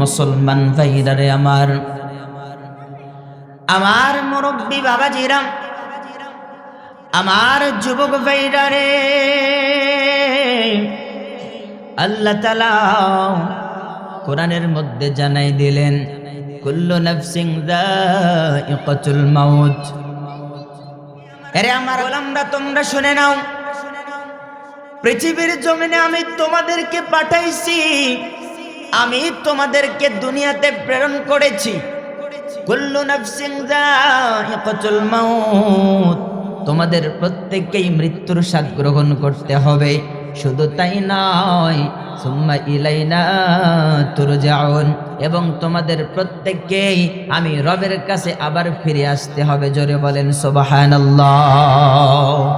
মুসলমান ভাইরারে আমার। আমার মুরব্বী বাবা জিরাম আমার যুবক ভাইরারে, আল্লাহ তালা কোরআনের মধ্যে জানাই দিলেন, কুল্লু নফসিং দাইকাতুল মাউত। আরে আমার গোলামরা, তোমরা শুনে নাও, পৃথিবীর জমিনে আমি তোমাদেরকে পাঠাইছি আমি তোমাদেরকে দুনিয়াতে প্রেরণ করেছি। তোমাদের প্রত্যেককেই মৃত্যুর স্বাদ গ্রহণ করতে হবে। শুধু তাই নয়, সুম্মা ইলাইনা তুরজাউন। এবং তোমাদের প্রত্যেককেই আমি রবের কাছে আবার ফিরে আসতে হবে। জোরে বলেন, সুবহানাল্লাহ।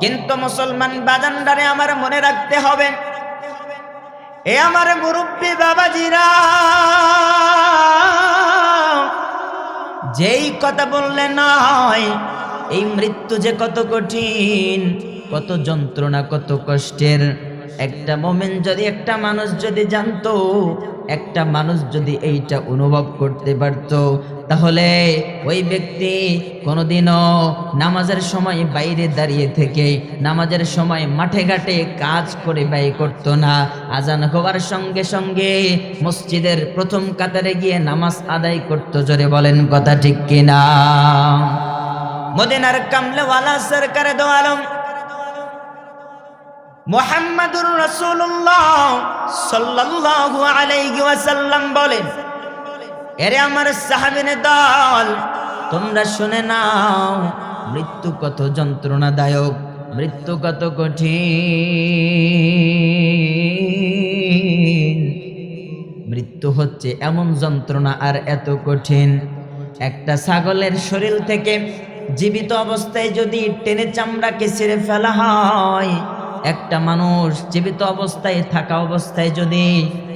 কিন্তু মুসলমান বাজানদারে আমার মনে রাখতে হবে এ আমার মুরব্বী বাবাজিরা, যেই কথা বললে নয়, এই মৃত্যু যে কত কঠিন, কত যন্ত্রণা, কত কষ্টের। একটা মোমেন যদি, একটা মানুষ যদি জানতো, একটা মানুষ যদি এইটা অনুভব করতে পারত তাহলে ওই ব্যক্তি কোনোদিনও নামাজের সময় বাইরে দাঁড়িয়ে থেকে নামাজের সময় মাঠে ঘাটে কাজ করে ব্যয় করত না। আজান হওয়ার সঙ্গে সঙ্গে মসজিদের প্রথম কাতারে গিয়ে নামাজ আদায় করত। জোরে বলেন কথা ঠিক কিনা? মদিনার কামলেওয়ালা সরকারে দো আলম, মোহাম্মদুর রসুল্লাহ সাল্লাল্লাহু আলাইহি ওয়াসাল্লাম বলেন এরে আমার সাহাবিনে দল, তোমরা শুনে নাও, মৃত্যু কত যন্ত্রণাদায়ক, মৃত্যু কত কঠিন। মৃত্যু হচ্ছে এমন যন্ত্রণা আর এত কঠিন। একটা ছাগলের শরীর থেকে জীবিত অবস্থায় যদি টেনে চামড়াকে ছিঁড়ে ফেলা হয়, একটা মানুষ জীবিত অবস্থায় থাকা অবস্থায় যদি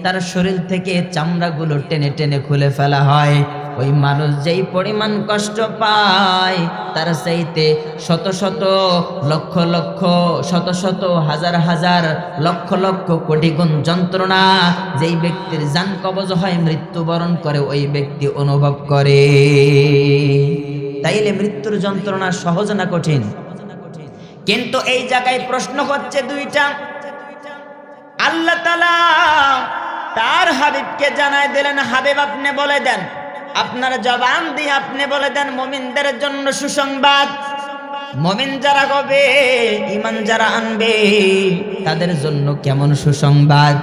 তার শরীর থেকে চামড়াগুলো টেনে টেনে খুলে ফেলা হয়। ওই মানুষ যেই পরিমাণ কষ্ট পায়, তার চাইতে শত শত, লক্ষ লক্ষ, শত শত, হাজার হাজার, লক্ষ লক্ষ কোটি গুণ যন্ত্রণা যেই ব্যক্তির যান কবজ হয়, মৃত্যুবরণ করে ওই ব্যক্তি অনুভব করে। তাইলে মৃত্যুর যন্ত্রণা সহজ না কঠিন? কিন্তু এই জায়গায় প্রশ্ন হচ্ছে দুইটা। আল্লাহ তালা তার হাবিবকে জানাই দিলেন, হাবিব, আপনি বলে দেন। আপনার জবান দিয়ে আপনি বলে দেন, মমিনদের জন্য সুসংবাদ। মমিন যারা হবে ইমান যারা আনবে, তাদের জন্য কেমন সুসংবাদ?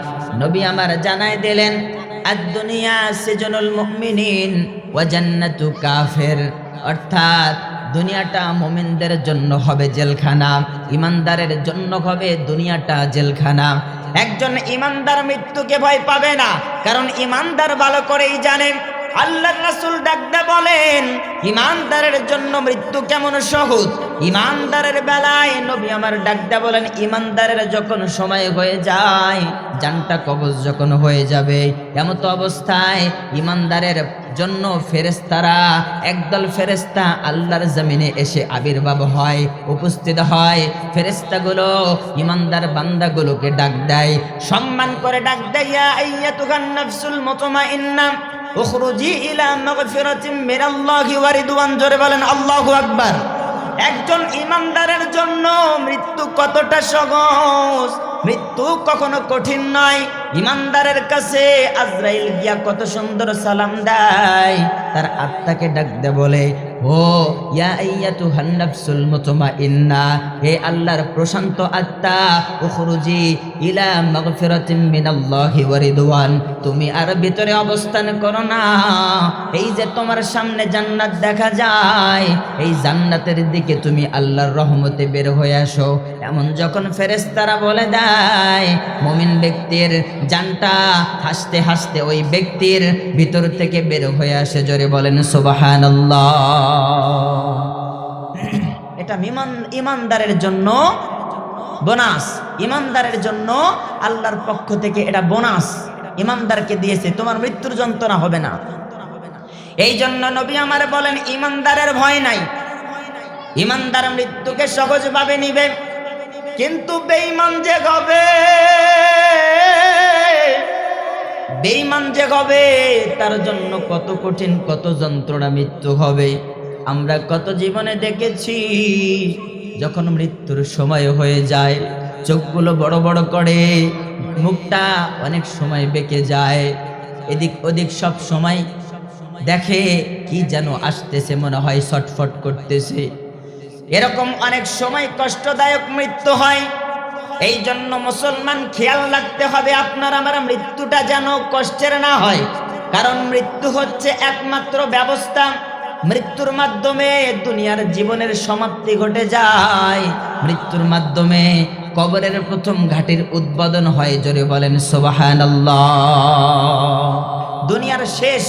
নবী আমার জানাই দিলেন, আদ-দুনিয়া সিজনুল মুমিনিন ওয়া জান্নাতু কাফের। অর্থাৎ দুনিয়াটা মোমিনদের জন্য হবে জেলখানা, ইমানদারের জন্য হবে দুনিয়াটা জেলখানা। একজন ইমানদার মৃত্যুকে ভয় পাবে না, কারণ ইমানদার ভালো করেই জানেন আল্লাহ রাসুল ডাকতে বলেন ইমানদারের জন্য মৃত্যু কেমন সহজ? ইমানদারের বেলায় নবী আমার ডাকতে বলেন ইমানদারের যখন সময় হয়ে যায়, জানটা কবজ যখন হয়ে যাবে, এমত অবস্থায় ইমানদারের জন্য ফেরেস্তারা একদল ফেরেস্তা আল্লাহর জমিনে এসে আবির্ভাব হয়, উপস্থিত হয়। ফেরেস্তাগুলো ইমানদার বান্দাগুলোকে ডাক দেয়। সম্মান করে ডাক দেয়, ইয়া আইয়াতুহান নাফসুল মুতমাইন্না জোরে বলেন একজন ইমানদারের জন্য মৃত্যু কতটা সহজ? মৃত্যু কখনো কঠিন নয়। ইমানদারের কাছে আজরাইল গিয়া কত সুন্দর সালাম দেয়। তার আত্মাকে ডাক দে বলে ও, ইয়া আইয়াতু হান্নাফসুল মুতমাইন্না, হে আল্লাহর প্রশান্ত আত্মা, উখরুজি ইলা মাগফিরাতিম মিনাল্লাহি ওয়া রিদওয়ান, তুমি আর ভিতরে অবস্থান করো না। এই যে তোমার সামনে জান্নাত দেখা যায়, এই জান্নাতের দিকে তুমি আল্লাহর রহমতে বের হয়ে আসো। এমন যখন ফেরেশতারা বলে দেয়, মুমিন ব্যক্তির জানটা হাসতে হাসতে ওই ব্যক্তির ভিতর থেকে বের হয়ে আসে, জোরে বলেন, সুবহানাল্লাহ। এটা ইমান ইমানদারের জন্য বোনাস। ইমানদারের জন্য আল্লাহর পক্ষ থেকে এটা বোনাস। ইমানদারকে দিয়েছে, তোমার মৃত্যুর যন্ত্রণা হবে না। এই জন্য নবী আমার বলেন, ইমানদারের ভয় নাই। ইমানদার মৃত্যুকে সহজভাবে নিবে, কিন্তু বেঈমান যে হবে, বেঈমান যে হবে, তার জন্য কত কঠিন, কত যন্ত্রণা মৃত্যু হবে। আমরা কত জীবনে দেখেছি, যখন মৃত্যুর সময় হয়ে যায়, চোখগুলো বড় বড় করে, মুখটা অনেক সময় বেঁকে যায়, এদিক ওদিক সব সময় দেখে কি যেন আসতেছে, মনে হয় ছটফট করতেছে। এরকম অনেক সময় কষ্টদায়ক মৃত্যু হয়। এই জন্য মুসলমান খেয়াল রাখতে হবে, আপনার আমার মৃত্যুটা যেন কষ্টের না হয়। কারণ মৃত্যু হচ্ছে একমাত্র ব্যবস্থা। মৃত্যুর মাধ্যমে দুনিয়ার জীবনের সমাপ্তি ঘটে যায়। মৃত্যুর মাধ্যমে কবরের প্রথম ঘাটির উদ্বোধন হয়, জোরে বলেন সোবাহান দুনিয়ার শেষ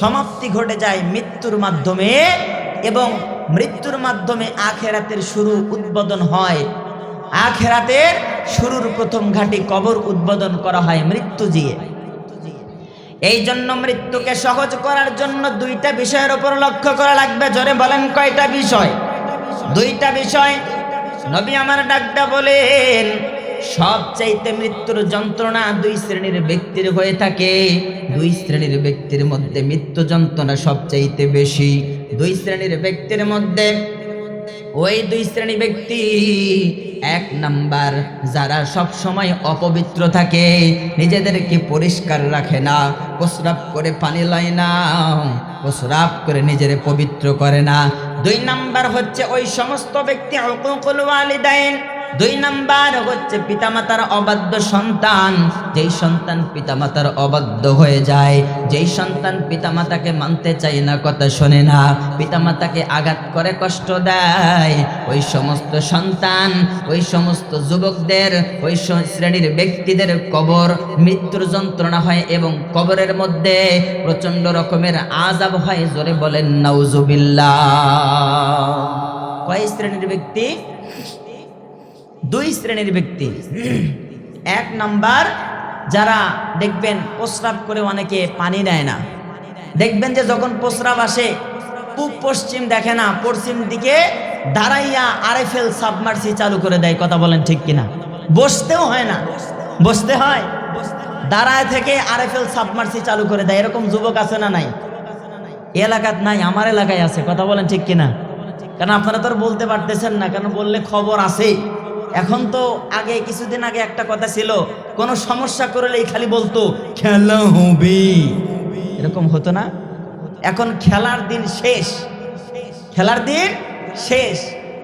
সমাপ্তি ঘটে যায় মৃত্যুর মাধ্যমে এবং মৃত্যুর মাধ্যমে আখেরাতের শুরু উদ্বোধন হয়। আখেরাতের শুরুর প্রথম ঘাটি কবর উদ্বোধন করা হয় মৃত্যু দিয়ে এই জন্য মৃত্যুকে সহজ করার জন্য দুইটা বিষয়ের উপর লক্ষ্য করা লাগবে। জোরে বলেন, কয়টা বিষয়? দুইটা বিষয়। নবী আমার ডাকটা বলেন, সবচাইতে মৃত্যুর যন্ত্রণা দুই শ্রেণির ব্যক্তির হয়ে থাকে। দুই শ্রেণির ব্যক্তির মধ্যে মৃত্যু যন্ত্রণা সবচাইতে বেশি। দুই শ্রেণির ব্যক্তির মধ্যে ওই দুই শ্রেণি ব্যক্তি এক নাম্বার, যারা সব সময় অপবিত্র থাকে, নিজেদেরকে পরিষ্কার রাখে না, প্রস্রাব করে পানি লয় না, প্রস্রাব করে নিজের পবিত্র করে না। দুই নাম্বার হচ্ছে ওই সমস্ত ব্যক্তি হুকুকুল ওয়ালিদাইন দুই নাম্বার হচ্ছে পিতামাতার অবাধ্য সন্তান। যেই সন্তান পিতামাতার অবাধ্য হয়ে যায়, যেই সন্তান পিতামাতাকে মানতে চায় না, কথা শোনে না, পিতামাতাকে আঘাত করে, কষ্ট দেয়। ওই সমস্ত সন্তান, ওই সমস্ত যুবকদের, ওই শ্রেণির ব্যক্তিদের কবর মৃত্যুর যন্ত্রণা হয় এবং কবরের মধ্যে প্রচণ্ড রকমের আজাব হয়, জোরে বলেন, নাউজুবিল্লাহ। কয় শ্রেণির ব্যক্তি? দুই শ্রেণির ব্যক্তি। এক নাম্বার, যারা দেখবেন প্রস্রাব করে অনেকে পানি নেয় না। দেখবেন যে যখন প্রস্রাব আসে পূব পশ্চিম দেখে না, পশ্চিম দিকে দাঁড়াইয়া আরএফএল সাবমার্সি চালু করে দেয়, কথা বলেন ঠিক কিনা? বসতেও হয় না। বসতে হয়। দাঁড়ায় থেকে আরএফএল সাবমার্সি চালু করে দেয়। এরকম যুবক আছে না নাই? এলাকাত নাই, আমার এলাকায় আছে, কথা বলেন ঠিক কিনা? কারণ আপনারা তো বলতে পারতেছেন না, কারণ বললে খবর আছে এখন তো আগে, কিছুদিন আগে একটা কথা ছিল, কোনো সমস্যা করলেই খালি বলতো, খেলা হবে। এরকম হতো না। এখন খেলার দিন শেষ। খেলার দিন শেষ।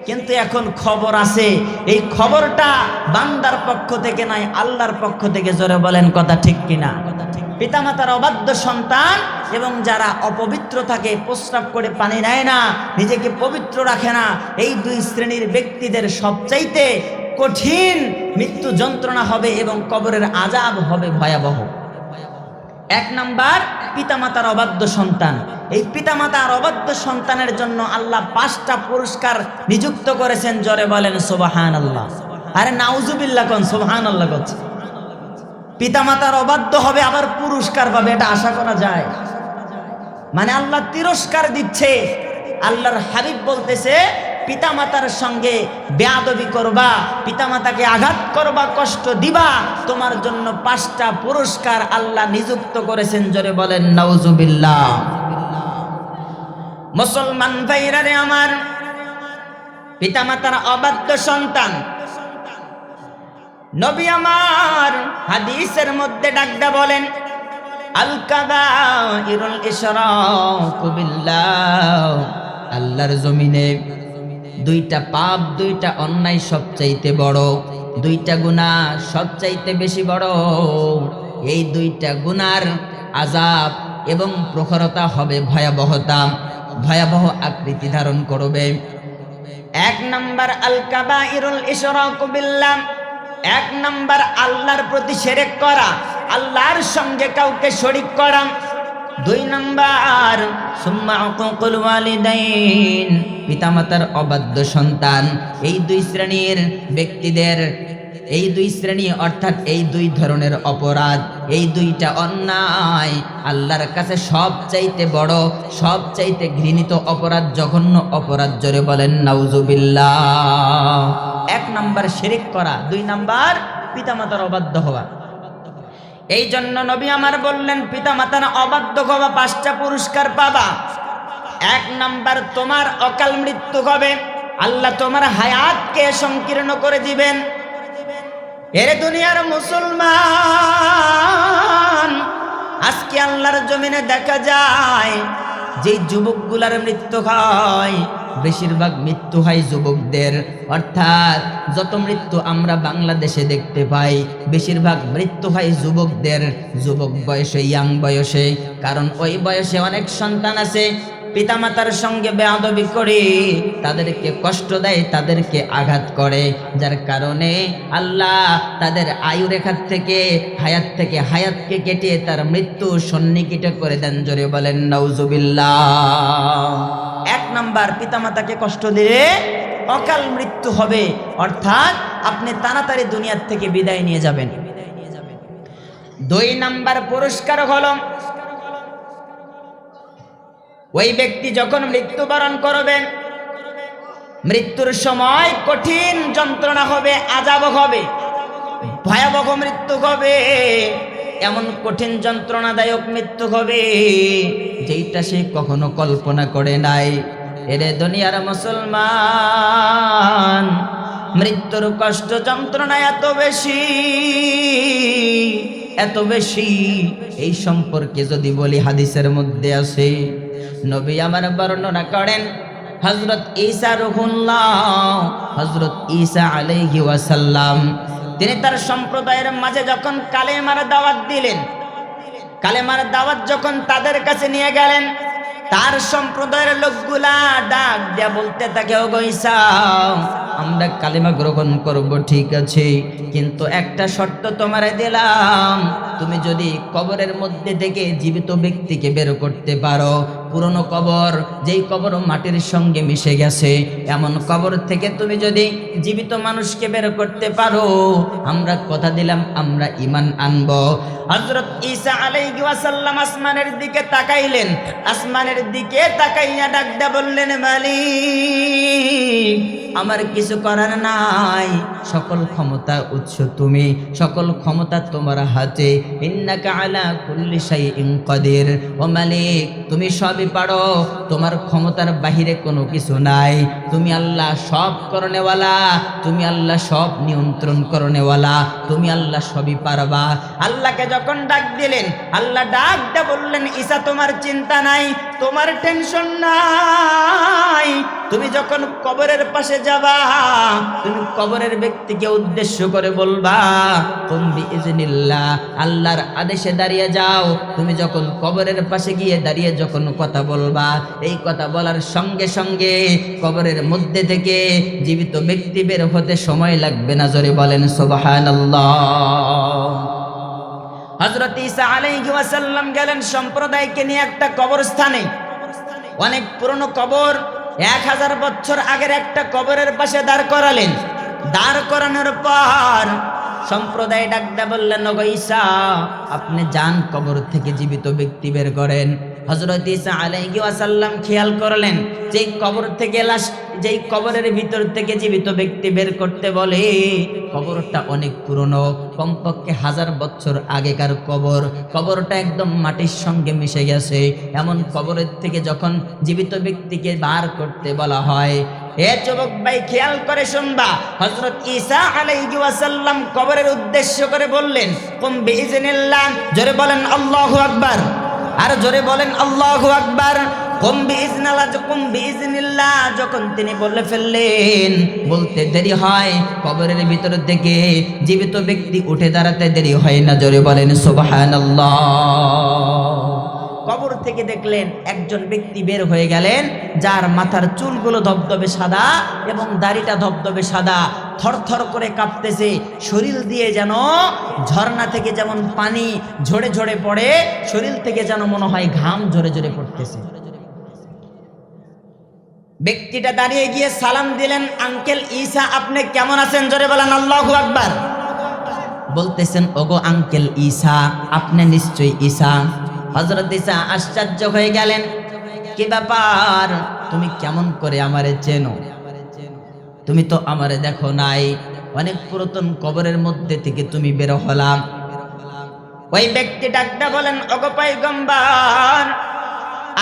কিন্তু এখন খবর আছে। এই খবরটা বান্দার পক্ষ থেকে নয়, আল্লাহর পক্ষ থেকে জোরে বলেন, কথা ঠিক কিনা? পিতামাতার অবাধ্য সন্তান এবং যারা অপবিত্র থাকে প্রস্রাব করে পানি নেয় না, নিজেকে পবিত্র রাখে না, এই দুই শ্রেণির ব্যক্তিদের সবচাইতে কঠিন মৃত্যু যন্ত্রণা হবে এবং কবরের আজাব হবে ভয়াবহ। এক নাম্বার, পিতামাতার অবাধ্য সন্তান। এই পিতামাতার অবাধ্য সন্তানের জন্য আল্লাহ পাঁচটা পুরস্কার নিযুক্ত করেছেন, জরে বলেন সোবাহান আল্লাহ আরে নাউজুবিল্লা কন সোবাহান আল্লাহ করছে পিতামাতার অবাধ্য হবে, আবার পুরস্কার পাবে, এটা আশা করা যায়। মানে আল্লাহ তিরস্কার দিচ্ছে, আল্লাহর হাবিব বলতেছে পিতামাতার সঙ্গে বেয়াদবি করবা, পিতামাতাকে আঘাত করবা, কষ্ট দিবা, তোমার জন্য পাঁচটা পুরস্কার আল্লাহ নিযুক্ত করেছেন, জোরে বলেন নওজুবিল্লাহ মুসলমান ভাইরা রে আমার, পিতামাতার অবাধ্য সন্তান। নবী আমার হাদিসের মধ্যে ডাকদা বলেন আল্লাহর জমিনে দুইটা পাপ, দুইটা অন্যায় সবচাইতে বড়। দুইটা গুনাহ সবচাইতে বেশি বড়। এই দুইটা গুনার আজাব এবং প্রখরতা হবে ভয়াবহতা, ভয়াবহ আকৃতি ধারণ করবে। এক নম্বর আল কাবাইরুল ইশরাকু বিল্লাহ। এক নম্বর, আল্লাহর প্রতি শিরক করা, আল্লাহর সঙ্গে কাউকে শরিক করা। দুই নম্বর, সুম্মা ওয়ালিদাইন। পিতামাতার অবাধ্য সন্তান। এই দুই শ্রেণির ব্যক্তিদের, এই দুই শ্রেণি অর্থাৎ এই দুই ধরনের অপরাধ, এই দুইটা অন্যায় আল্লাহর কাছে সব চাইতে বড় সব চাইতে ঘৃণিত অপরাধ, জঘন্য অপরাধ জোরে বলেন, নাউজুবিল্লাহ। এক নাম্বার শেরিক করা, দুই নাম্বার পিতামাতার অবাধ্য হওয়া। এই জন্য নবী আমার বললেন পিতা মাতার অবাধ্য হওয়া পাঁচটা পুরস্কার পাবা। এক নাম্বার তোমার অকাল মৃত্যু হবে। আল্লাহ তোমার হায়াতকে সংকীর্ণ করে দিবেন। এরে দুনিয়ার মুসলমান আজকে আল্লাহর জমিনে দেখা যায় যে যুবকগুলার মৃত্যু হয়, বেশিরভাগ মৃত্যু হয় যুবকদের। অর্থাৎ যত মৃত্যু আমরা বাংলাদেশে দেখতে পাই, বেশিরভাগ মৃত্যু হয় যুবকদের। যুবক বয়সে, ইয়াং বয়সে, কারণ ওই বয়সে অনেক সন্তান আছে পিতামাতার সঙ্গে বেয়াদবি করে তাদেরকে কষ্ট দেয় তাদেরকে আঘাত করে। যার কারণে আল্লাহ তাদের আয়ু রেখার থেকে হায়াত থেকে হায়াতকে কেটে তার মৃত্যু সন্নিকিট করে দেন। জোরে বলেন নৌজুবিল্লাহ এক নাম্বার পিতামাতাকে কষ্ট দিলে অকাল মৃত্যু হবে। অর্থাৎ আপনি তাড়াতাড়ি দুনিয়ার থেকে বিদায় নিয়ে যাবেন। দুই নাম্বার পুরস্কার হলো ওই ব্যক্তি যখন মৃত্যুবরণ করবেন, মৃত্যুর সময় কঠিন যন্ত্রণা হবে, আজাব হবে, ভয়াবহ মৃত্যু হবে, এমন কঠিন যন্ত্রণাদায়ক মৃত্যু হবে যেইটা সে কখনো কল্পনা করে নাই। এরে দুনিয়ার মুসলমান, মৃত্যুর কষ্ট যন্ত্রণা এত বেশি এত বেশি, এই সম্পর্কে যদি বলি হাদিসের মধ্যে আছে নবী আমার বর্ণনা করেন হজরত ঈসা রহুল্লাহ হজরত ঈসা আলাইহি ওয়াসাল্লাম, তিনি তার সম্প্রদায়ের মাঝে যখন কালেমার দাওয়াত দিলেন, কালেমার দাওয়াত যখন তাদের কাছে নিয়ে গেলেন, তার সম্প্রদায়ের লোকগুলা ডাক দিয়া বলতে থাকে ও গইসা আমরা কালেমা গ্রহণ করব, ঠিক আছে, কিন্তু একটা শর্ত তোমারে দিলাম, তুমি যদি কবরের মধ্যে থেকে জীবিত ব্যক্তিকে বের করতে পারো পুরনো কবর, যেই কবর মাটির সঙ্গে মিশে গেছে, এমন কবর থেকে তুমি যদি জীবিত মানুষকে বের করতে পারো, আমরা কথা দিলাম, আমরা ইমান আনব। হজরত ঈসা আলাইসাল্লাম আসমানের দিকে তাকাইলেন। আসমানের দিকে তাকাইয়া ডাকডা বললেন, মালিক আমার কিছু করার নাই। সকল ক্ষমতা উৎস তুমি, সকল ক্ষমতা তোমার হাতে। ইন্নাকা ও মালিক, তুমি সবই পারো, তোমার ক্ষমতার বাহিরে কোনো কিছু নাই। তুমি আল্লাহ সব করনেওয়ালা তুমি আল্লাহ সব নিয়ন্ত্রণ করনেওয়ালা তুমি আল্লাহ সবই পারবা। আল্লাহকে যখন ডাক দিলেন, আল্লাহ ডাক দিয়ে বললেন, ঈসা, তোমার চিন্তা নাই, তোমার টেনশন নাই। তুমি যখন কবরের পাশে যাবা, তুমি কবরের ব্যক্তিকে উদ্দেশ্য করে বলবা তুমি ইজনিল্লাহ আল্লাহর আদেশে দাঁড়িয়ে যাও। তুমি যখন কবরের পাশে গিয়ে দাঁড়িয়ে যখন কথা বলবা, এই কথা বলার সঙ্গে সঙ্গে কবরের মধ্যে থেকে জীবিত ব্যক্তি বের হতে সময় লাগবে না, জোরে বলেন সুবহানাল্লাহ। হজরত ঈসা আলাইহি ওয়াসাল্লাম গেলেন সম্প্রদায়কে নিয়ে একটা কবরস্থানে। অনেক পুরনো কবর এক হাজার বছর আগের একটা কবরের পাশে দাঁড় করালেন। দাঁড় করানোর পর সম্প্রদায় ডাকদা বললেন, "ওগো ঈসা, আপনি যান কবর থেকে জীবিত ব্যক্তি বের করেন। হজরত ইসা আলাইহি ওয়াসাল্লাম খেয়াল করলেন, যেই কবর থেকে লাশ, যেই কবরের ভিতর থেকে জীবিত ব্যক্তি বের করতে বলে, কবরটা অনেক পুরনো, কমপক্ষে হাজার বছর আগেকার কবর। কবরটা একদম মাটির সঙ্গে মিশে গেছে। এমন কবরের থেকে যখন জীবিত ব্যক্তিকে বার করতে বলা হয় এ যুবক ভাই, খেয়াল করে শুনবা। হযরত ঈসা আলাইহি ওয়াসাল্লাম কবরের উদ্দেশ্য করে বললেন, কুম বিইজনিল্লাহ। জোরে বলেন, আল্লাহু আকবার। আর জোরে বলেন, আল্লাহু আকবার। যখন তিনি বলে ফেললেন, বলতে দেরি হয়, কবরের ভিতর থেকে জীবিত ব্যক্তি উঠে দাঁড়াতে দেরি হয় না। জোরে বলেন, সুবহানাল্লাহ। কবর থেকে দেখলেন একজন ব্যক্তি বের হয়ে গেলেন, যার মাথার চুলগুলো ধবধবে সাদা এবং দাড়িটা ধবধবে সাদা। থরথর করে কাঁপতেছে, শরীর দিয়ে যেন ঝর্ণা থেকে যেমন পানি ঝরে ঝরে পড়ে, শরীর থেকে যেন মনে হয় ঘাম ঝরে ঝরে পড়তেছে। ব্যক্তিটা দাঁড়িয়ে গিয়ে সালাম দিলেন, আঙ্কেল ঈসা, আপনি কেমন আছেন? জোরে বলেন, আল্লাহু আকবার। বলতেছেন, ওগো আঙ্কেল ঈসা, আপনি নিশ্চয়ই ঈসা। হজরত ঈসা আশ্চর্য হয়ে গেলেন। কি ব্যাপার? তুমি কেমন করে আমারে চেনো? তুমি তো আমারে দেখো নাই। অনেক পুরাতন কবরের মধ্যে থেকে তুমি বের হলাম ওই ব্যক্তি ডাকটা বলেন অগপাই গম্বার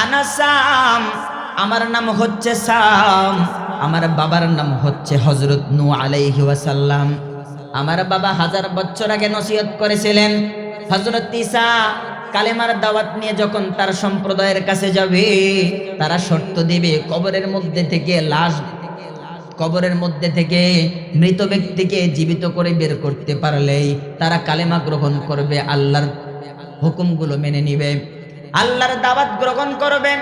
আনাসাম আমার নাম হচ্ছে সাম, আমার বাবার নাম হচ্ছে হজরত নু আলাইহি ওয়াসাল্লাম। আমার বাবা হাজার বছর আগে নসিহত করেছিলেন। হজরত ঈসা কালেমার দাওয়াত নিয়ে যখন তার সম্প্রদায়ের কাছে যাবে, তারা শর্ত দেবে, কবরের মধ্যে থেকে লাশ, কবরের মধ্যে থেকে মৃত ব্যক্তিকে জীবিত করে বের করতে পারলেই তারা কালেমা গ্রহণ করবে, আল্লাহর হুকুমগুলো মেনে নিবে। আল্লাহর দাওয়াত গ্রহণ করবে।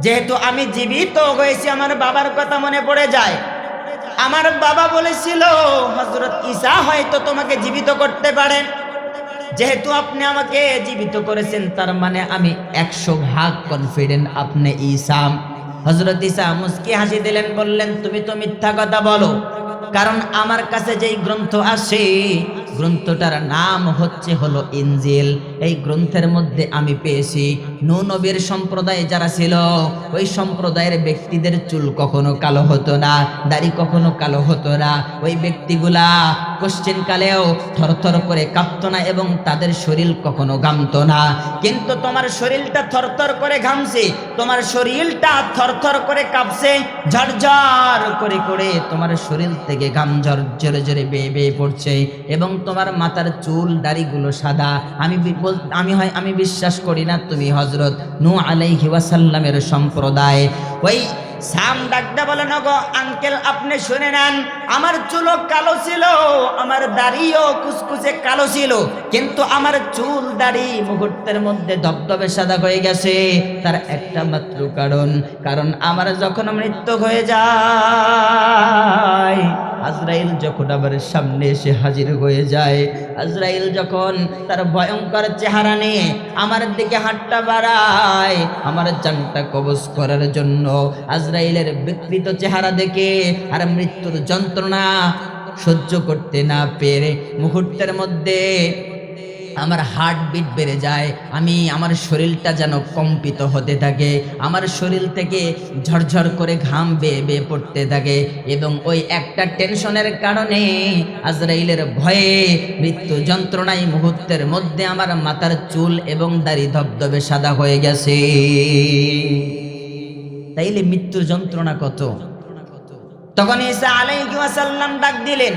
যেহেতু আমি জীবিত হয়েছি, আমার বাবার কথা মনে পড়ে যায়। আমার বাবা বলেছিল হজরত ঈসা হয়তো তোমাকে জীবিত করতে পারেন যেহেতু আপনি আমাকে জীবিত করেছেন, তার মানে আমি একশো ভাগ কনফিডেন্ট আপনি ঈসাম হজরত ঈসা মুস্কি হাসি দিলেন, বললেন, তুমি তো মিথ্যা কথা বলো। কারণ আমার কাছে যেই গ্রন্থ আসে গ্রন্থটার নাম হচ্ছে হলো ইনজিল। এই গ্রন্থের মধ্যে আমি পেয়েছি নবীর সম্প্রদায় যারা ছিল। ওই সম্প্রদায়ের ব্যক্তিদের চুল কখনো কালো হতো না, দাড়ি কখনো কালো হতো না। ওই ব্যক্তিগুলা কোশ্চেন কালেও থরথর করে কাঁপতো না এবং তাদের শরীর কখনো ঘামতো না। কিন্তু তোমার শরীরটা থরথর করে ঘামছে, তোমার শরীরটা থরথর করে কাঁপছে, ঝরঝর করে করে তোমার শরীর থেকে ঘাম ঝর জোরে জোরে বেয়ে বেয়ে পড়ছে এবং তোমার মাথার চুল দাড়িগুলো সাদা। আমি আমি হয় আমি বিশ্বাস করি না তুমি হজরত নু আলাইহি ওয়াসাল্লামের সম্প্রদায়। ওই সাম ডাকতে বলে, নগো আঙ্কেল আপনি শুনে নেন, আমার চুলও কালো ছিল, আমার দাড়িও কুচকুচে কালো ছিল, কিন্তু আমার চুল দাড়ি মুহূর্তের মধ্যে ধপধপে সাদা হয়ে গেছে। তার একটা মাত্র কারণ কারণ আমার যখন মৃত্যু হয়ে যায় আজরাইল যখন আমার সামনে এসে হাজির হয়ে যায়, আজরাইল যখন তার ভয়ঙ্কর চেহারা নিয়ে আমার দিকে হাতটা বাড়ায়, আমার জানটা কবজ করার জন্য আজরাইলের বিকৃত চেহারা দেখে আর মৃত্যুর যন্ত্রণা সহ্য করতে না পেরে মুহূর্তের মধ্যে আমার হার্টবিট বেড়ে যায়, আমি আমার শরীরটা যেন কম্পিত হতে থাকে, আমার শরীর থেকে ঝরঝর করে ঘাম বেয়ে বেয়ে পড়তে থাকে এবং ওই একটা টেনশনের কারণে আজরাইলের ভয়ে মৃত্যু যন্ত্রণায় মুহূর্তের মধ্যে আমার মাথার চুল এবং দাড়ি ধবধবে সাদা হয়ে গেছে। তাইলে মৃত্যুর যন্ত্রণা কত? তখন ঈসা আলাইহি ওয়াসাল্লাম ডাক দিলেন,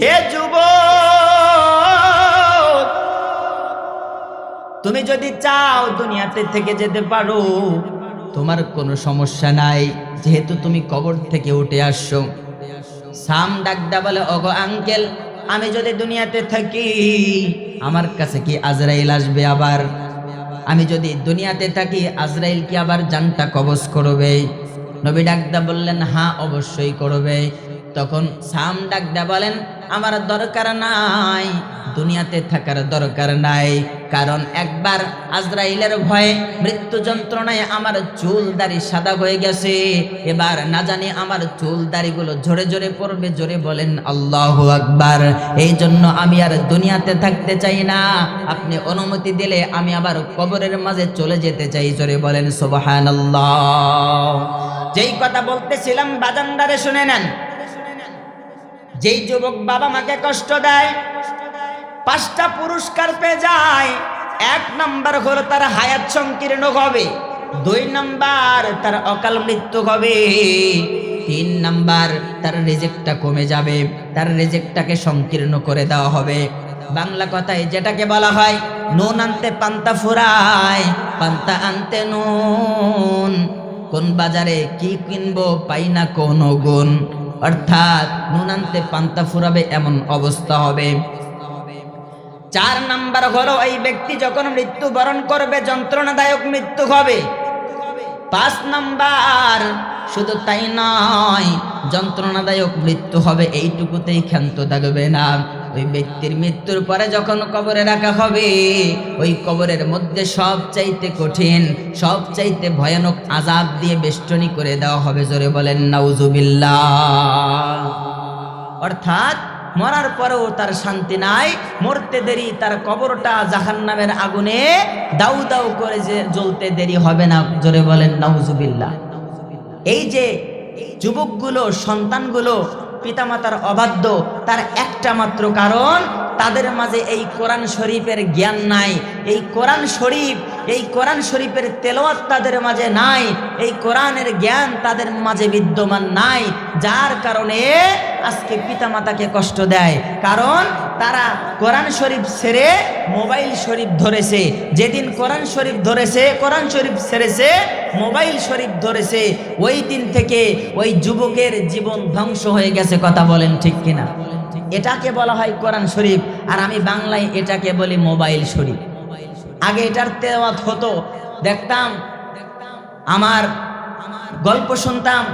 হে যুবক! তুমি যদি চাও দুনিয়াতে থেকে যেতে পারো, তোমার কোনো সমস্যা নাই। যেহেতু তুমি কবর থেকে উঠে আসছো। সাম ডাকদা বলে অগো আঙ্কেল, আমি যদি দুনিয়াতে থাকি, আমার কাছে কি আজরাইল আসবে আবার? আমি যদি দুনিয়াতে থাকি, আজরাইল কি আবার জানটা কবজ করবে? নবী ডাকদা বললেন হ্যাঁ অবশ্যই করবে। তখন সাম ডাকদা বলেন, আমার দরকার নাই, দুনিয়াতে থাকার দরকার নাই। কারণ একবার আজরাইলের ভয়ে মৃত্যু যন্ত্রণায় আমার চুল দাড়ি সাদা হয়ে গেছে। এবার না জানি আমার চুল দাড়িগুলো ঝরে ঝরে পড়বে, জোরে বলেন আল্লাহ আকবার। এই জন্য আমি আর দুনিয়াতে থাকতে চাই না। আপনি অনুমতি দিলে আমি আবার কবরের মাঝে চলে যেতে চাই, জোরে বলেন সোবাহান যেই কথা বলতেছিলাম বাজানদারে শুনে নেন। যেই যুবক বাবা মাকে কষ্ট দেয় পাঁচটা পুরস্কার পেয়ে যায়। এক নাম্বার হলো তার হায়াত সংকীর্ণ হবে। দুই নাম্বার তার অকাল মৃত্যু হবে। তিন নাম্বার তার রেজেক্টটা কমে যাবে। তার রেজেক্টটাকে সংকীর্ণ করে দেওয়া হবে। বাংলা কথায় যেটাকে বলা হয়, নুন আনতে পান্তা ফুরায়, পান্তা আনতে নুন। কোন বাজারে কি কিনবো পাই না কোনো গুণ। অর্থাৎ নুন আনতে পান্তা ফুরাবে এমন অবস্থা হবে। চার নাম্বার হলো এই ব্যক্তি যখন মৃত্যুবরণ করবে, যন্ত্রণাদায়ক মৃত্যু হবে। পাঁচ নাম্বার শুধু তাই নয়, যন্ত্রণাদায়ক মৃত্যু হবে, এইটুকুতেই ক্ষান্ত থাকবে না। ওই ব্যক্তির মৃত্যুর পরে যখন কবরে রাখা হবে, ওই কবরের মধ্যে সব চাইতে কঠিন সব চাইতে ভয়ানক আজাব দিয়ে বেষ্টনী করে দেওয়া হবে, জোরে বলেন, নাউজুবিল্লাহ। অর্থাৎ মরার পরেও তার শান্তি নাই। মরতে দেরি, তার কবরটা জাহান্নামের আগুনে দাউ দাউ করে যে জ্বলতে দেরি হবে না। জোরে বলেন, নাউজুবিল্লাহ। এই যে যুবকগুলো, সন্তানগুলো, পিতামাতার অবাধ্য, তার একটা মাত্র কারণ তাদের মাঝে এই কোরআন শরীফের জ্ঞান নাই, এই কোরআন শরীফ, এই কোরআন শরীফের তেলাওয়াত তাদের মাঝে নাই, এই কোরআনের জ্ঞান তাদের মাঝে বিদ্যমান নাই, যার কারণে আজকে পিতামাতাকে কষ্ট দেয়। কারণ তারা কোরআন শরীফ ছেড়ে মোবাইল শরীফ ধরেছে। যেদিন কোরআন শরীফ ধরেছে, কোরআন শরীফ ছেড়েছে, মোবাইল শরীফ ধরেছে, ওই দিন থেকে ওই যুবকের জীবন ধ্বংস হয়ে গেছে, কথা বলেন ঠিক কিনা? এটাকে বলা হয় কোরআন শরীফ, আর আমি বাংলায় এটাকে বলি মোবাইল শরীফ। আগে এটার তেওয়াত হতো, দেখতাম, আমার গল্প শুনতাম,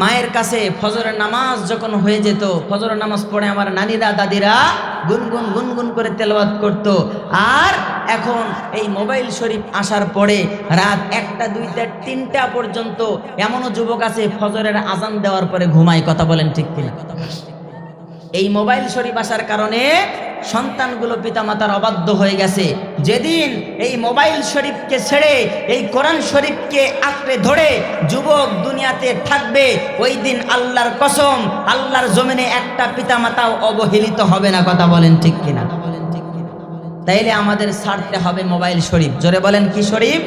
মায়ের কাছে ফজরের নামাজ যখন হয়ে যেত, ফজরের নামাজ পড়ে আমার নানিরা, দাদিরা গুনগুন গুনগুন করে তেলাওয়াত করত। আর এখন এই মোবাইল শরীফ আসার পরে রাত একটা, দুইটা, তিনটা পর্যন্ত এমনও যুবক আছে ফজরের আজান দেওয়ার পরে ঘুমায়, কথা বলেন ঠিক কিনা? এই মোবাইল শরীফ আসার কারণে সন্তানগুলো পিতামাতার অবাধ্য হয়ে গেছে। যেদিন এই মোবাইল শরীফকে ছেড়ে, এই কোরআন শরীফকে আঁকড়ে ধরে যুবক দুনিয়াতে থাকবে ওই দিন আল্লাহর কসম, আল্লাহর জমিনে একটা পিতামাতাও অবহেলিত হবে না, কথা বলেন ঠিক কিনা? তাইলে আমাদের ছাড়তে হবে মোবাইল শরীফ। জোরে বলেন কি শরীফ?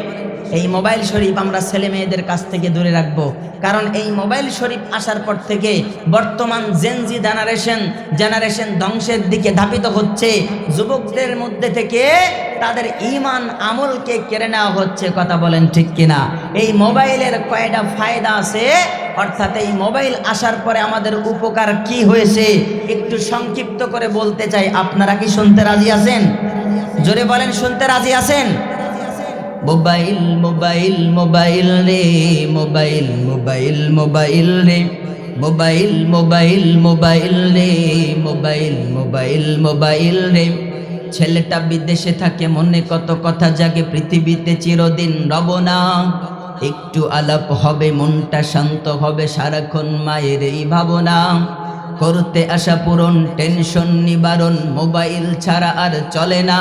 এই মোবাইল শরীফ আমরা ছেলে মেয়েদের কাছ থেকে দূরে রাখব। কারণ এই মোবাইল শরীফ আসার পর থেকে বর্তমান জেনজি জেনারেশন জেনারেশন ধ্বংসের দিকে ধাপিত হচ্ছে। যুবকদের মধ্যে থেকে তাদের ইমান আমলকে কেড়ে নেওয়া হচ্ছে, কথা বলেন ঠিক কিনা। এই মোবাইলের কয়টা ফায়দা আছে? অর্থাৎ এই মোবাইল আসার পরে আমাদের উপকার কি হয়েছে? একটু সংক্ষিপ্ত করে বলতে চাই। আপনারা কি শুনতে রাজি আছেন? জোরে বলেন, শুনতে রাজি আছেন? মোবাইল মোবাইল মোবাইল রে, মোবাইল মোবাইল মোবাইল রে। মোবাইল মোবাইল মোবাইল রে, মোবাইল মোবাইল মোবাইল রে। ছেলেটা বিদেশে থাকে, মনে কত কথা জাগে, পৃথিবীতে চিরদিন রব না। একটু আলাপ হবে, মনটা শান্ত হবে, সারাক্ষণ মায়ের এই ভাবনা। করতে আসা পূরণ, টেনশন নিবারণ, মোবাইল ছাড়া আর চলে না।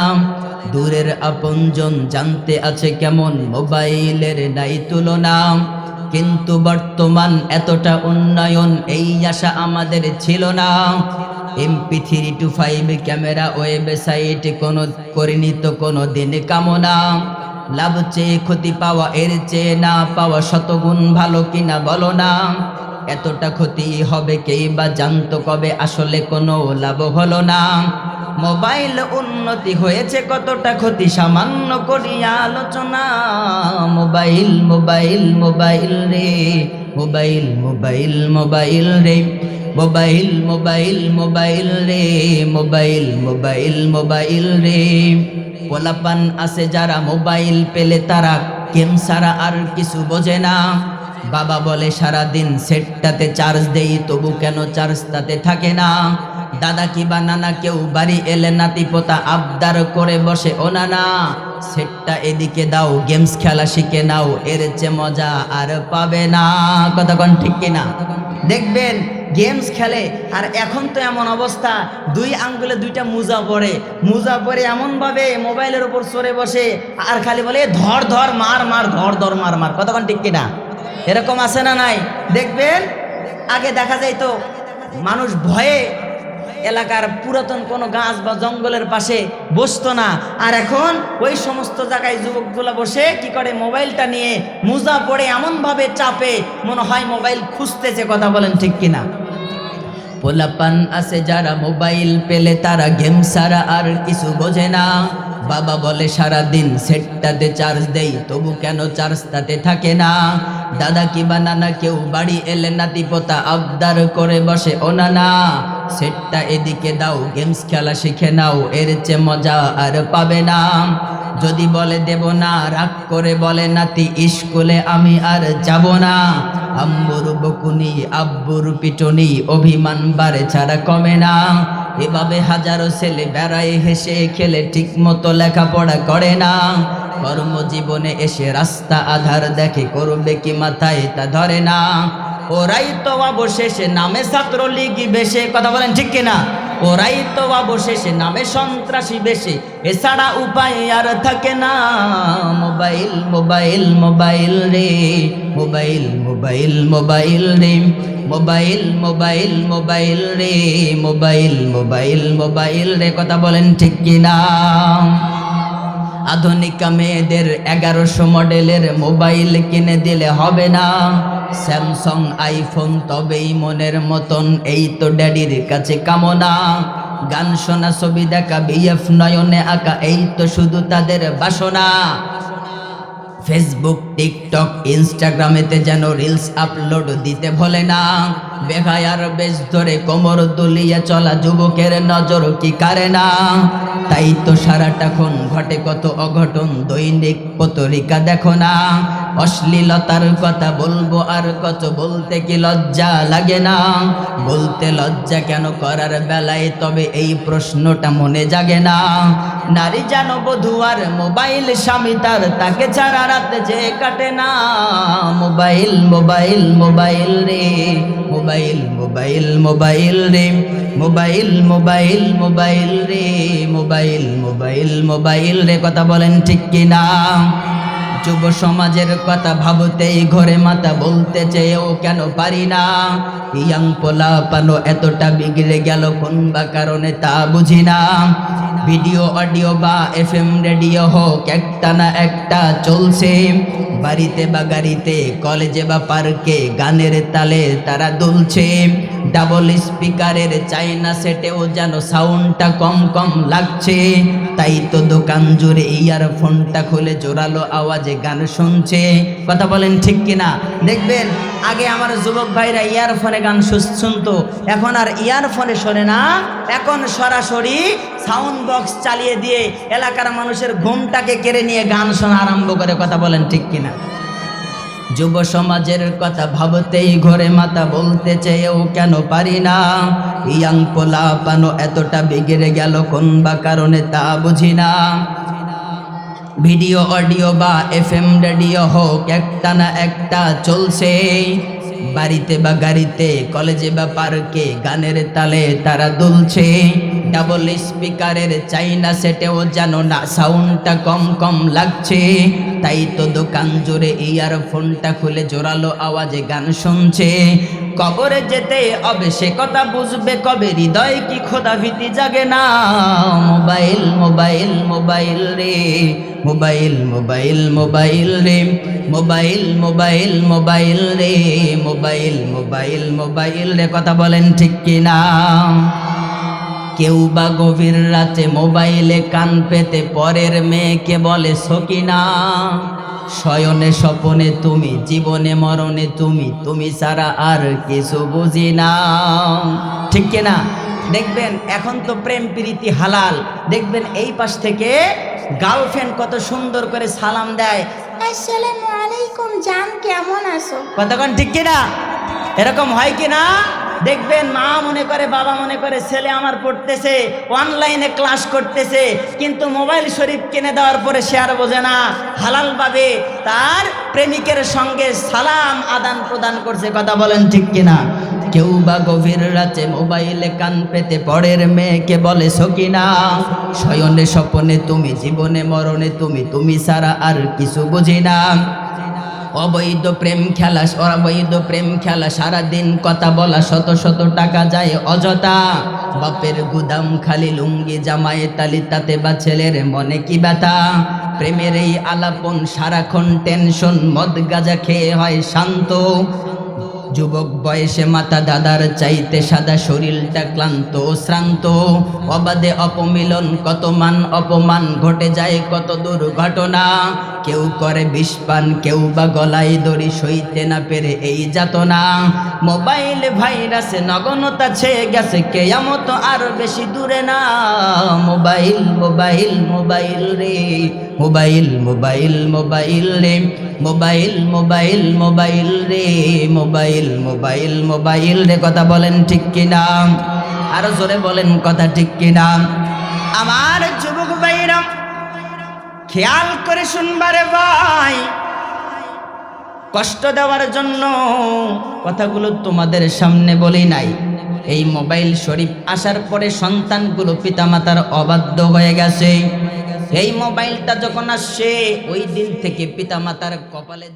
দূরের আপনজন জানতে আছে কেমন মোবাইলের নাই তুলনা। কিন্তু বর্তমান এতটা উন্নয়ন এই আশা আমাদের ছিল না। MP three two five camera website কোনো করিনি তো কোনো দিন কামনা। লাভ চেয়ে ক্ষতি পাওয়া, এর চেয়ে না পাওয়া শতগুণ ভালো কিনা বলো না। এতটা ক্ষতি হবে কেই বা জানতো কবে আসলে কোনো লাভ হলো না। মোবাইল উন্নতি হয়েছে কতটা ক্ষতি সামান্য করিয়া আলোচনা। মোবাইল মোবাইল মোবাইল রে, মোবাইল মোবাইল মোবাইল রে। মোবাইল মোবাইল মোবাইল রে, মোবাইল মোবাইল মোবাইল রে। পোলাপান আছে যারা মোবাইল পেলে তারা গেম ছাড়া আর কিছু বোঝে না। বাবা বলে সারা দিন সেটটাতে চার্জ দেই, তবু কেন চার্জ তাতে থাকে না? দাদা কি বা নানা, কেউ বাড়ি এলে নাতি পোতা আবদার করে বসে। ও নানা, সেটটা এদিকে দাও, গেমস খেলা শিখে নাও, এর চেয়ে মজা আর পাবে না। কতক্ষণ ঠিক কিনা? দেখবেন, গেমস খেলে, আর এখন তো এমন অবস্থা, দুই আঙ্গুলে দুইটা মুজা পরে মুজা পরে এমনভাবে মোবাইলের উপর সরে বসে, আর খালি বলে, ধর ধর, মার মার, ধর ধর, মার মার। কতক্ষণ ঠিক কিনা? এরকম আছে না নাই? দেখবেন? আগে দেখা যায় তো মানুষ ভয়ে এলাকার পুরাতন কোনো গাছ বা জঙ্গলের পাশে বসতো না। আর এখন ওই সমস্ত জায়গায় যুবকগুলো বসে কি করে মোবাইলটা নিয়ে মোজা পড়ে এমনভাবে চাপে, মনে হয় মোবাইল খুঁজতেছে, কথা বলেন ঠিক কিনা? পোলাপান আছে যারা মোবাইল পেলে তারা গেম ছাড়া আর কিছু বোঝে না। বাবা বলে সারা দিন সেটটাতে চার্জ দেই, তবু কেন চার্জ তাতে থাকে না? দাদা কি বা নানা, কেউ বাড়ি এলে নাতি পোতা আবদার করে বসে। ও নানা, সেটটা এদিকে দাও গেমস খেলা শিখে নাও, এর চেয়ে মজা আর পাবে না। যদি বলে দেব না, রাগ করে বলে নাতি, স্কুলে আমি আর যাব না। আম্বুর বকুনি, আব্বুর পিটনি, অভিমান বারে ছাড়া কমে না। এভাবে হাজারো ছেলে বেড়ায় হেসে খেলে ঠিক মতো লেখাপড়া করে না। কর্মজীবনে এসে রাস্তা আধার দেখে করবে কি মাথায় তা ধরে না। ওরাই তো অবশেষে নামে ছাত্রলীগ বেশে, কথা বলেন ঠিক কিনা? ওরাই তো অবশেষে নামে সন্ত্রাসী বেশে। এছাড়া উপায় আর থাকে না। মোবাইল মোবাইল মোবাইল রে। মোবাইল মোবাইল মোবাইল রে। মোবাইল মোবাইল মোবাইল রে। মোবাইল মোবাইল মোবাইল রে। কথা বলেন ঠিক কিনা? আধুনিক মেয়েদের এগারোশো মডেলের মোবাইল কিনে দিলে হবে না। স্যামসং আইফোন তবেই মনের মতন, এই তো ড্যাডির কাছে কামনা। গান শোনা, ছবি দেখা, বিএফ নয়নে আঁকা, এই তো শুধু তাদের বাসনা। ফেসবুক, টিকটক, ইনস্টাগ্রামেতে যেন রিলস আপলোড দিতে ভোলে না। বেহায়ার বেশ ধরে কোমর দুলিয়ে চলা যুবকের নজর কি কারে না? তাই তো সারাটাক্ষণ ঘটে কত অঘটন দৈনিক পত্রিকা দেখো না। অশ্লীলতার কথা বলব আর কত বলতে কি লজ্জা লাগে না? বলতে লজ্জা কেন করার বেলায় তবে এই প্রশ্নটা মনে জাগে না। নারী যেন বধূ আর মোবাইল স্বামী তার তাকে ছাড়া রাতে যে কাটে না। মোবাইল মোবাইল মোবাইল রে। মোবাইল মোবাইল মোবাইল রে, মোবাইল মোবাইল মোবাইল রে, মোবাইল মোবাইল মোবাইল রে, কথা বলেন ঠিক কিনা? যুব সমাজের কথা ভাবতেই ঘরে মাথা বলতে চেয়েও কেন পারি না? ইয়াং পোলা পানো এতটা বিগড়ে গেল কোন বা কারণে তা বুঝি না। ভিডিও, অডিও বা এফ এম রেডিও হোক একটা না একটা চলছে। বাড়িতে বা গাড়িতে, কলেজে বা পার্কে গানের তালে তারা দুলছে। ডাবল স্পিকারের চাইনা সেটেও যেন সাউন্ডটা কম কম লাগছে। তাই তো দোকান জুড়ে ইয়ারফোনটা খুলে জোরালো আওয়াজে গান শুনছে। কথা বলেন ঠিক কিনা? দেখবেন, আগে আমার যুবক ভাইরা ইয়ারফোনে গান শুনতো। এখন আর ইয়ারফোনে শোনে না। এখন সরাসরি সাউন্ড বক্স চালিয়ে দিয়ে এলাকার মানুষের ঘুমটাকে কেড়ে নিয়ে গান শোনা আরম্ভ করে। কথা বলেন ঠিক কিনা? যুব সমাজের কথা ভাবতেই ঘরে মাথা বলতে চেয়েও কেন পারি না? ইয়াং পোলা পানো এতটা বিগড়ে গেল কোন বা কারণে তা বুঝি না। ভিডিও, অডিও বা এফ এম রেডিও হোক একটা না একটা চলছে। বাড়িতে বা গাড়িতে, কলেজে বা পার্কে গানের তালে তারা দুলছে। ডাবল স্পিকারের চাইনা সেটেও যেন না সাউন্ডটা কম কম লাগছে। তাই তো দোকান জুড়ে ইয়ারফোনটা খুলে জোরালো আওয়াজে গান শুনছে। কবরে যেতে হবে, সে কথা বুঝবে কবে? হৃদয় কি খোদা ভীতি জাগে না? মোবাইল মোবাইল মোবাইল রে। মোবাইল মোবাইল মোবাইল রে। মোবাইল মোবাইল মোবাইল রে। মোবাইল মোবাইল মোবাইল রে। কথা বলেন ঠিক কিনা? কেউ বা গভীর রাতে মোবাইলে কান পেতে পরের মেয়েকে বলে সকিনা শয়নে স্বপনে তুমি জীবনে মরণে তুমি তুমি ছাড়া আর কিছু বুঝি না। ঠিক কিনা দেখবেন এখন তো প্রেম প্রীতি হালাল। দেখবেন এই পাশ থেকে গার্লফ্রেন্ড কত সুন্দর করে সালাম দেয়। আসসালামু আলাইকুম জান কেমন আছো? কতক্ষণ ঠিক কিনা এরকম হয় কিনা দেখবেন মা মনে করে, বাবা মনে করে, ছেলে আমার পড়তেছে অনলাইনে ক্লাস করতেছে, কিন্তু মোবাইল শরীফ কিনে দেওয়ার পরে সে আর বোঝে না হালালভাবে তার প্রেমিকের সঙ্গে সালাম আদান প্রদান করছে, কথা বলেন ঠিক কিনা? কেউ বা গভীর রাতে মোবাইলে কান পেতে পরের মেয়েকে বলে, সকিনা, শয়নে স্বপনে তুমি, জীবনে মরণে তুমি তুমি ছাড়া আর কিছু বুঝি না। অবৈধ প্রেম খেলা অবৈধ প্রেম খেলা সারাদিন কথা বলা শত শত টাকা যায় অযথা। বাপের গুদাম খালি লুঙ্গি জামায়ে তালি, তাতে বা ছেলের মনে কি ব্যথা? প্রেমের এই আলাপন সারাক্ষণ টেনশন, মদ গাজা খেয়ে হয় শান্ত। যুবক বয়সে মাতা দাদার চাইতে সাদা শরীরটা ক্লান্ত শ্রান্ত। অবাধে অপমিলন কত মান, অপমান ঘটে যায় কত দুর্ঘটনা। কেউ করে বিষপান কেউ বা গলায় দড়ি সইতে না পেরে এই যাতনা। মোবাইল ভাইরাসে নগনতা ছেয়ে গেছে কে কেয়ামত আর বেশি দূরে না। মোবাইল মোবাইল মোবাইল রে, মোবাইল মোবাইল মোবাইল রে, মোবাইল মোবাইল মোবাইল রে, মোবাইল মোবাইল মোবাইল রে। কথা বলেন ঠিক কিনা? আরও জোরে বলেন কথা ঠিক কিনা? আমার যুবক ভাইরা খেয়াল করে শুনবারে ভাই। কষ্ট দেওয়ার জন্য কথাগুলো তোমাদের সামনে বলি নাই। এই মোবাইল শরীফ আসার পরে সন্তানগুলো পিতামাতার অবাধ্য হয়ে গেছে। এই মোবাইলটা যখন আসছে, ওই দিন থেকে পিতামাতার কপালে